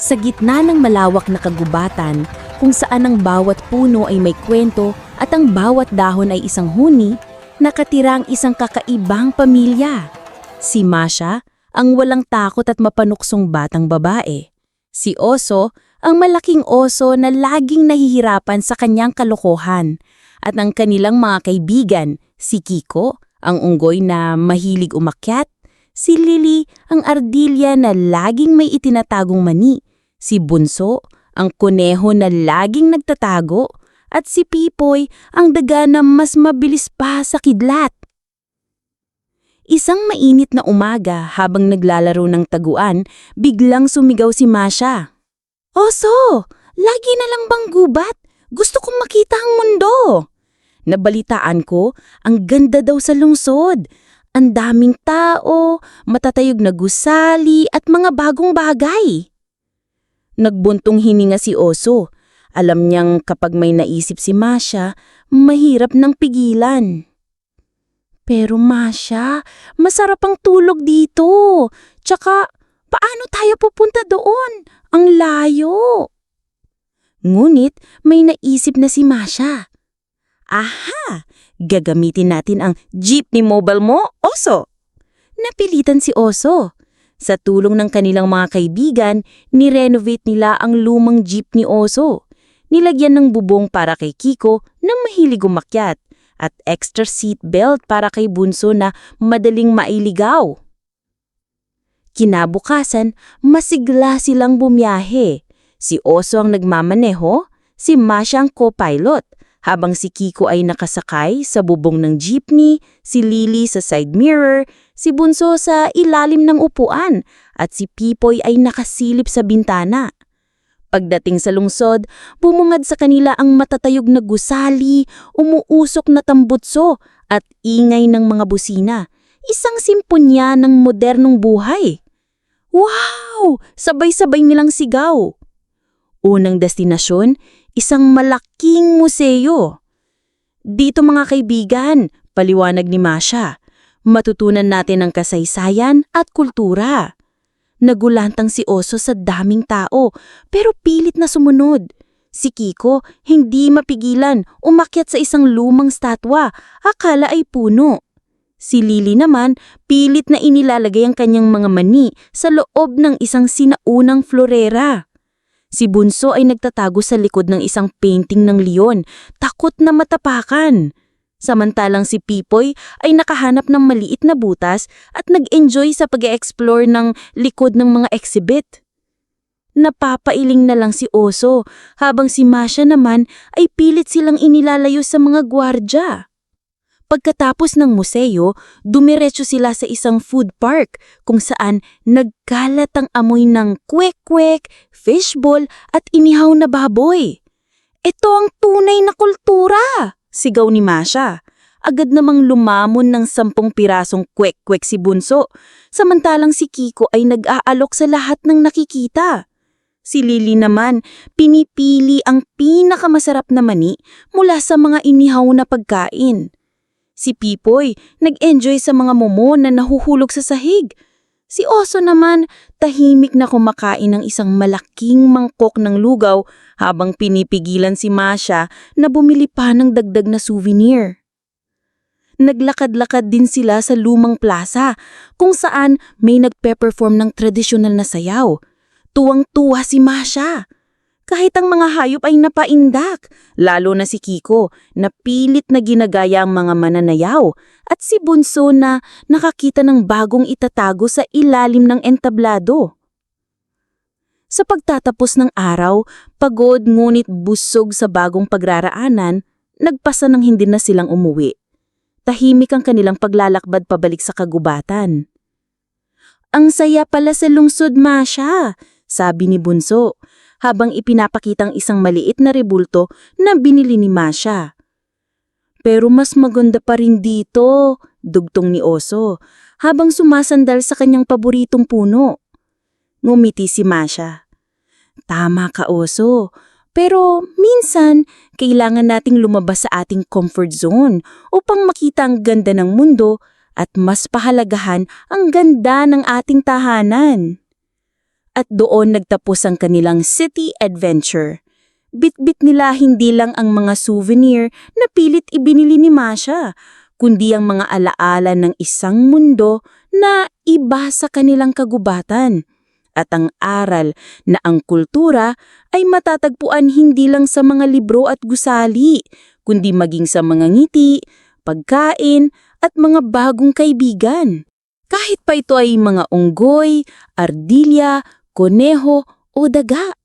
Sa gitna ng malawak na kagubatan, kung saan ang bawat puno ay may kwento at ang bawat dahon ay isang huni, nakatira ang isang kakaibang pamilya. Si Masha, ang walang takot at mapanuksong batang babae. Si Oso, ang malaking oso na laging nahihirapan sa kanyang kalokohan. At ang kanilang mga kaibigan, si Kiko, ang unggoy na mahilig umakyat, si Lily, ang ardilya na laging may itinatagong mani, si Bunso, ang kuneho na laging nagtatago, at si Pipoy, ang daga na mas mabilis pa sa kidlat. Isang mainit na umaga habang naglalaro ng taguan, biglang sumigaw si Masha. Oso! Lagi na lang bang gubat? Gusto kong makita ang mundo! Nabalitaan ko, ang ganda daw sa lungsod. Ang daming tao, matatayog na gusali at mga bagong bagay. Nagbuntong hininga si Oso. Alam niyang kapag may naisip si Masha, mahirap nang pigilan. Pero Masha, masarap ang tulog dito. Tsaka, paano tayo pupunta doon? Ang layo. Ngunit may naisip na si Masha. Aha! Gagamitin natin ang jeepney mobile mo, Oso. Napilitan si Oso. Sa tulong ng kanilang mga kaibigan, ni-renovate nila ang lumang jeep ni Oso. Nilagyan ng bubong para kay Kiko na mahilig umakyat at extra seat belt para kay Bunso na madaling mailigaw. Kinabukasan, masigla silang bumiyahe. Si Oso ang nagmamaneho, si Masha ang co-pilot, habang si Kiko ay nakasakay sa bubong ng jeepney, si Lily sa side mirror, si Bunso sa ilalim ng upuan, at si Pipoy ay nakasilip sa bintana. Pagdating sa lungsod, bumungad sa kanila ang matatayog na gusali, umuusok na tambutso at ingay ng mga busina. Isang simponya ng modernong buhay. Wow! Sabay-sabay nilang sigaw. Unang destinasyon, isang malaking museo. Dito mga kaibigan, paliwanag ni Masha, matutunan natin ang kasaysayan at kultura. Nagulantang si Oso sa daming tao, pero pilit na sumunod. Si Kiko, hindi mapigilan, umakyat sa isang lumang statwa, akala ay puno. Si Lily naman, pilit na inilalagay ang kanyang mga mani sa loob ng isang sinaunang florera. Si Bunso ay nagtatago sa likod ng isang painting ng leon, takot na matapakan. Samantalang si Pipoy ay nakahanap ng maliit na butas at nag-enjoy sa pag explore ng likod ng mga exhibit. Napapailing na lang si Oso habang si Masha naman ay pilit silang inilalayo sa mga gwardya. Pagkatapos ng museo, dumiretso sila sa isang food park kung saan nagkalat ang amoy ng kwek-kwek, fishball at inihaw na baboy. Ito ang! Sigaw ni Masha. Agad namang lumamon ng sampung pirasong kwek-kwek si Bunso, samantalang si Kiko ay nag-aalok sa lahat ng nakikita. Si Lily naman, pinipili ang pinakamasarap na mani mula sa mga inihaw na pagkain. Si Pipoy, nag-enjoy sa mga momo na nahuhulog sa sahig. Si Oso naman, tahimik na kumakain ng isang malaking mangkok ng lugaw habang pinipigilan si Masha na bumili pa ng dagdag na souvenir. Naglakad-lakad din sila sa lumang plaza kung saan may nagpe-perform ng tradisyonal na sayaw. Tuwang-tuwa si Masha. Kahit ang mga hayop ay napaindak, lalo na si Kiko na pilit na ginagaya ang mga mananayaw at si Bunso na nakakita ng bagong itatago sa ilalim ng entablado. Sa pagtatapos ng araw, pagod ngunit busog sa bagong pagraraanan, nagpasa ng hindi na silang umuwi. Tahimik ang kanilang paglalakbad pabalik sa kagubatan. Ang saya pala sa lungsod, Masha, sabi ni Bunso, habang ipinapakitang isang maliit na rebulto na binili ni Masha. Pero mas maganda pa rin dito, dugtong ni Oso, habang sumasandal sa kanyang paboritong puno. Ngumiti si Masha. Tama ka, Oso. Pero minsan, kailangan nating lumabas sa ating comfort zone upang makita ang ganda ng mundo at mas pahalagahan ang ganda ng ating tahanan. At doon nagtapos ang kanilang city adventure. Bit-bit nila hindi lang ang mga souvenir na pilit ibinili ni Masha, kundi ang mga alaala ng isang mundo na iba sa kanilang kagubatan. At ang aral na ang kultura ay matatagpuan hindi lang sa mga libro at gusali, kundi maging sa mga ngiti, pagkain, at mga bagong kaibigan. Kahit pa ito ay mga unggoy, ardilya, koneho o daga.